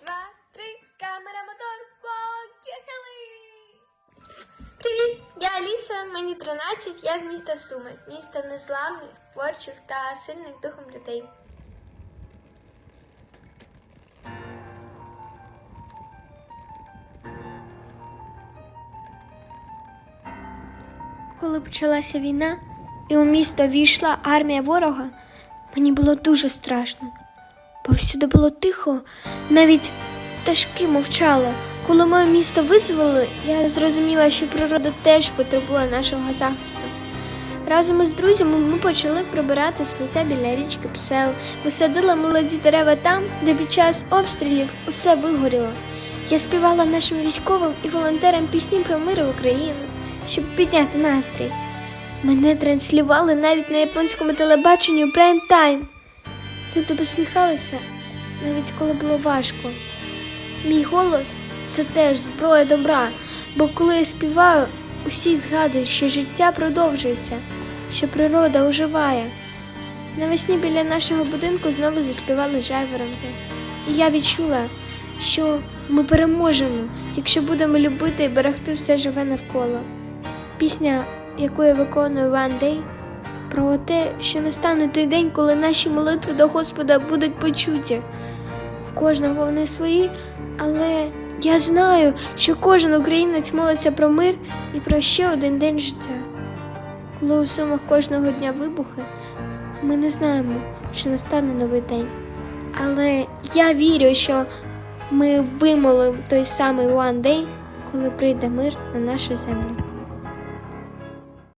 два, три, камера, мотор, поїхали! Привіт! Я Аліса, мені 13, я з міста Суми, міста незламних, творчих та сильних духом людей. Коли почалася війна і у місто війшла армія ворога, мені було дуже страшно. Повсюди було тихо, навіть пташки мовчали. Коли моє місто визволили, я зрозуміла, що природа теж потребує нашого захисту. Разом із друзями ми почали прибирати сміття біля річки Псел. Ми молоді дерева там, де під час обстрілів усе вигоріло. Я співала нашим військовим і волонтерам пісні про мир в Україну, щоб підняти настрій. Мене транслювали навіть на японському телебаченні у Люди посміхалися, навіть коли було важко. Мій голос це теж зброя добра, бо коли я співаю, усі згадують, що життя продовжується, що природа оживає. Навесні біля нашого будинку знову заспівали жайворонки. І я відчула, що ми переможемо, якщо будемо любити і берегти все живе навколо. Пісня, яку я виконую One Day, про те, що настане той день, коли наші молитви до Господа будуть почуті. Кожного вони свої, але я знаю, що кожен українець молиться про мир і про ще один день життя. Коли у сумах кожного дня вибухи, ми не знаємо, чи настане новий день. Але я вірю, що ми вимолимо той самий One Day, коли прийде мир на нашу землю.